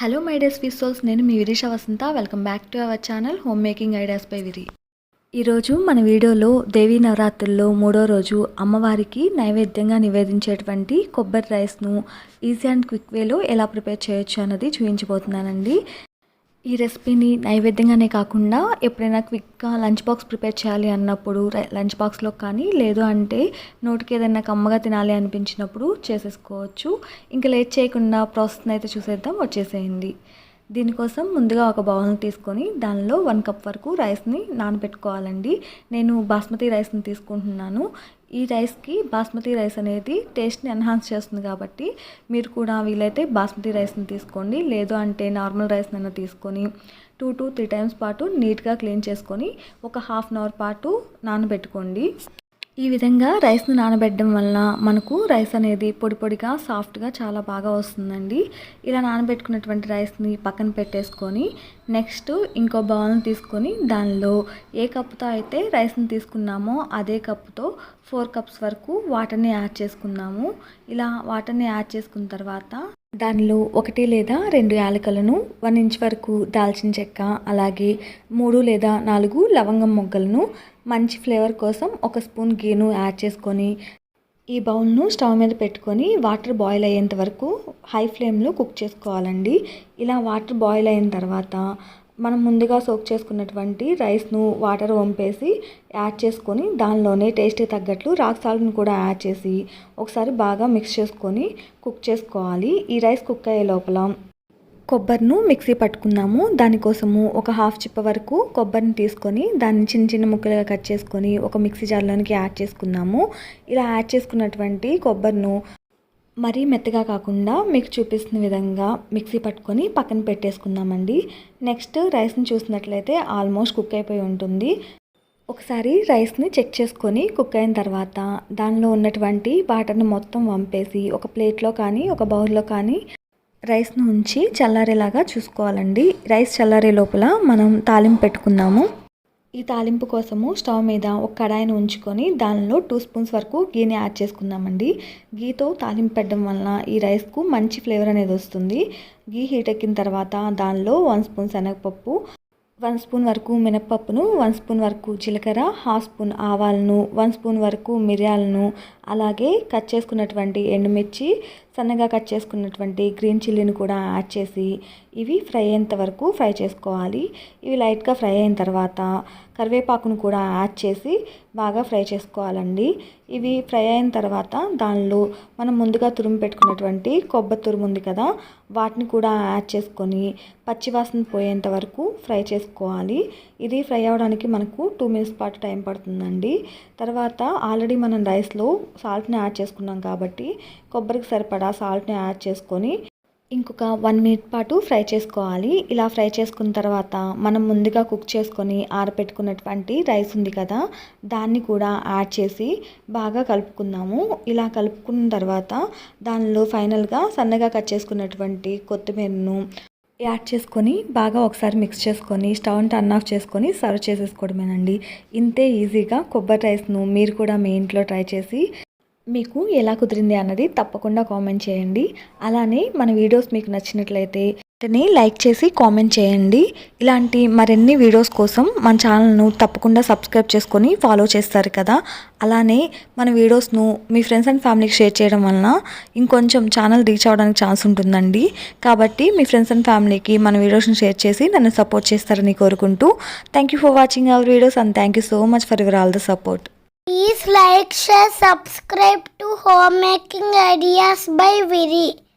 Hello my days sweet souls నేను మీ Virisha Vasantha. Welcome back to our channel home making ideas by Viri ఈరోజు మన వీడియోలో దేవీ నవరాత్రుల్లో మూడో రోజు అమ్మవారికి నైవేద్యంగా నివేదించేటువంటి కొబ్బరి రైస్ను ఈజీ అండ్ క్విక్ వేలో ఎలా ప్రిపేర్ చేయొచ్చు అన్నది చూపించబోతున్నానండి. ఈ రెసిపీని నైవేద్యంగానే కాకుండా ఎప్పుడైనా క్విక్గా లంచ్ బాక్స్ ప్రిపేర్ చేయాలి అన్నప్పుడు లంచ్ బాక్స్లో కానీ లేదు అంటే నోటికి ఏదైనా కమ్మగా తినాలి అనిపించినప్పుడు చేసేసుకోవచ్చు. ఇంకా లేట్ చేయకుండా ప్రాసెస్ని అయితే చూసేద్దాం వచ్చేసేయండి. దీనికోసం ముందుగా ఒక బౌల్ని తీసుకొని దానిలో వన్ కప్ వరకు రైస్ని నానబెట్టుకోవాలండి. నేను బాస్మతి రైస్ని తీసుకుంటున్నాను. ఈ రైస్కి బాస్మతి రైస్ అనేది టేస్ట్ని ఎన్హాన్స్ చేస్తుంది కాబట్టి మీరు కూడా వీలైతే బాస్మతి రైస్ని తీసుకోండి. లేదు అంటే నార్మల్ రైస్ అయినా తీసుకొని టూ టు త్రీ టైమ్స్ పాటు నీట్గా క్లీన్ చేసుకొని ఒక హాఫ్ అన్ అవర్ పాటు నానబెట్టుకోండి. ఈ విధంగా రైస్ను నానబెట్టడం వలన మనకు రైస్ అనేది పొడి పొడిగా సాఫ్ట్గా చాలా బాగా వస్తుందండి. ఇలా నానబెట్టుకున్నటువంటి రైస్ని పక్కన పెట్టేసుకొని నెక్స్ట్ ఇంకో బౌల్ని తీసుకొని దానిలో ఏ కప్పుతో అయితే రైస్ని తీసుకున్నామో అదే కప్పుతో ఫోర్ కప్స్ వరకు వాటర్ని యాడ్ చేసుకున్నాము ఇలా వాటర్ని యాడ్ చేసుకున్న తర్వాత దానిలో ఒకటి లేదా రెండు యాలకులను వన్ ఇంచ్ వరకు దాల్చిన చెక్క అలాగే మూడు లేదా నాలుగు లవంగం మొగ్గలను మంచి ఫ్లేవర్ కోసం ఒక స్పూన్ గీను యాడ్ చేసుకొని ఈ బౌల్ను స్టవ్ మీద పెట్టుకొని వాటర్ బాయిల్ అయ్యేంత వరకు హై ఫ్లేమ్లో కుక్ చేసుకోవాలండి. ఇలా వాటర్ బాయిల్ అయిన తర్వాత మనం ముందుగా సోక్ చేసుకున్నటువంటి రైస్ను వాటర్ వంపేసి యాడ్ చేసుకొని దానిలోనే టేస్ట్కి తగ్గట్లు రాక్ సాల్ట్ని కూడా యాడ్ చేసి ఒకసారి బాగా మిక్స్ చేసుకొని కుక్ చేసుకోవాలి. ఈ రైస్ కుక్ అయ్యే లోపల కొబ్బరిను మిక్సీ పట్టుకుందాము దానికోసము ఒక హాఫ్ చిప్ప వరకు కొబ్బరిని తీసుకొని దాన్ని చిన్న చిన్న ముక్కలుగా కట్ చేసుకొని ఒక మిక్సీ జార్లోనికి యాడ్ చేసుకుందాము ఇలా యాడ్ చేసుకున్నటువంటి కొబ్బరిను మరీ మెత్తగా కాకుండా మీకు చూపిస్తున్న విధంగా మిక్సీ పట్టుకొని పక్కన పెట్టేసుకుందామండి. నెక్స్ట్ రైస్ని చూసినట్లయితే ఆల్మోస్ట్ కుక్ అయిపోయి ఉంటుంది. ఒకసారి రైస్ని చెక్ చేసుకొని కుక్ అయిన తర్వాత దానిలో ఉన్నటువంటి వాటర్ని మొత్తం వంపేసి ఒక ప్లేట్లో కానీ ఒక బౌల్లో కానీ రైస్ను ఉంచి చల్లారేలాగా చూసుకోవాలండి. రైస్ చల్లారే లోపల మనం తాలింపు పెట్టుకుందాము. ఈ తాలింపు కోసము స్టవ్ మీద ఒక కడాయిని ఉంచుకొని దానిలో టూ స్పూన్స్ వరకు గీని యాడ్ చేసుకుందామండి. గీతో తాలింపు పెట్టడం వలన ఈ రైస్కు మంచి ఫ్లేవర్ అనేది వస్తుంది. గీ హీట్ ఎక్కిన తర్వాత దానిలో వన్ స్పూన్ శనగపప్పు వన్ స్పూన్ వరకు మినప్పప్పును వన్ స్పూన్ వరకు జీలకర్ర హాఫ్ స్పూన్ ఆవాలను వన్ స్పూన్ వరకు మిరియాలను అలాగే కట్ చేసుకున్నటువంటి ఎండుమిర్చి సన్నగా కట్ చేసుకున్నటువంటి గ్రీన్ చిల్లీని కూడా యాడ్ చేసి ఇవి ఫ్రై అయ్యేంత వరకు ఫ్రై చేసుకోవాలి. ఇవి లైట్గా ఫ్రై అయిన తర్వాత కరివేపాకును కూడా యాడ్ చేసి బాగా ఫ్రై చేసుకోవాలండి. ఇవి ఫ్రై అయిన తర్వాత దానిలో మనం ముందుగా తురుము పెట్టుకున్నటువంటి కొబ్బరి తురుము ఉంది కదా వాటిని కూడా యాడ్ చేసుకొని పచ్చివాసన పోయేంత వరకు ఫ్రై చేసుకోవాలి. ఇది ఫ్రై అవ్వడానికి మనకు టూ మినిట్స్ పాటు టైం పడుతుందండి. తర్వాత ఆల్రెడీ మనం రైస్లో సాల్ట్ని యాడ్ చేసుకున్నాం కాబట్టి కొబ్బరికి సరిపడా సాల్ట్ని యాడ్ చేసుకొని ఇంకొక వన్ మినిట్ పాటు ఫ్రై చేసుకోవాలి. ఇలా ఫ్రై చేసుకున్న తర్వాత మనం ముందుగా కుక్ చేసుకొని ఆరపెట్టుకున్నటువంటి రైస్ ఉంది కదా దాన్ని కూడా యాడ్ చేసి బాగా కలుపుకుందాము. ఇలా కలుపుకున్న తర్వాత దానిలో ఫైనల్గా సన్నగా కట్ చేసుకున్నటువంటి కొత్తిమీరను యాడ్ చేసుకొని బాగా ఒకసారి మిక్స్ చేసుకొని స్టవ్ని టర్న్ ఆఫ్ చేసుకొని సర్వ్ చేసేసుకోవడమేనండి. ఇంతే ఈజీగా కొబ్బరి రైస్ను మీరు కూడా మీ ఇంట్లో ట్రై చేసి మీకు ఎలా కుదిరింది అన్నది తప్పకుండా కామెంట్ చేయండి. అలానే మన వీడియోస్ మీకు నచ్చినట్లయితే వెంటనే లైక్ చేసి కామెంట్ చేయండి. ఇలాంటి మరిన్ని వీడియోస్ కోసం మన ఛానల్ను తప్పకుండా సబ్స్క్రైబ్ చేసుకొని ఫాలో చేస్తారు కదా. అలానే మన వీడియోస్ను మీ ఫ్రెండ్స్ అండ్ ఫ్యామిలీకి షేర్ చేయడం వలన ఇంకొంచెం ఛానల్ రీచ్ అవ్వడానికి ఛాన్స్ ఉంటుందండి. కాబట్టి మీ ఫ్రెండ్స్ అండ్ ఫ్యామిలీకి మన వీడియోస్ని షేర్ చేసి నన్ను సపోర్ట్ చేస్తారని కోరుకుంటూ thank you for watching our videos and thank you so much for your all the support. Please like, share, subscribe to Homemaking Ideas by Viri.